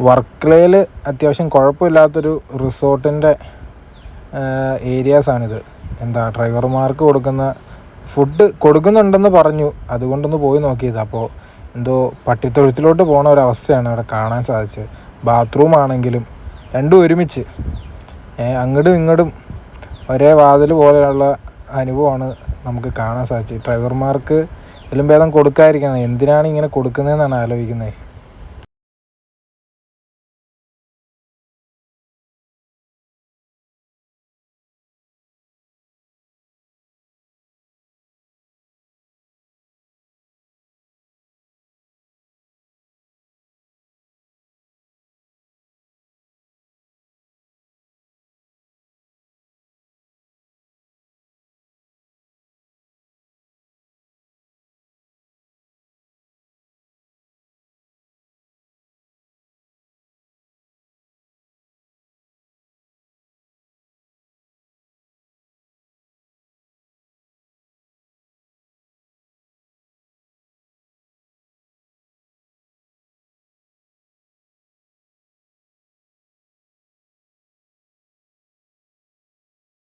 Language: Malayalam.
വർക്കലയിൽ അത്യാവശ്യം കുഴപ്പമില്ലാത്തൊരു റിസോർട്ടിന്റെ ഏരിയാസാണിത്. എന്താ ഡ്രൈവർമാർക്ക് കൊടുക്കുന്ന ഫുഡ് കൊടുക്കുന്നുണ്ടെന്ന് പറഞ്ഞു. അതുകൊണ്ടൊന്ന് പോയി നോക്കിയത്. അപ്പോൾ എന്തോ പട്ടിത്തൊഴുത്തിലോട്ട് പോണ ഒരവസ്ഥയാണ് അവിടെ കാണാൻ സാധിച്ചത്. ബാത്റൂം ആണെങ്കിലും രണ്ടും ഒരുമിച്ച്. അങ്ങോട്ടും ഇങ്ങോട്ടും ഒരേ വാതിൽ പോലെയുള്ള അനുഭവമാണ് നമുക്ക് കാണാൻ സാധിച്ചത്. ഡ്രൈവർമാർക്ക് ഇതിലും ഭേദം കൊടുക്കാതിരിക്കണം. എന്തിനാണ് ഇങ്ങനെ കൊടുക്കുന്നതെന്നാണ് ആലോചിക്കുന്നത്.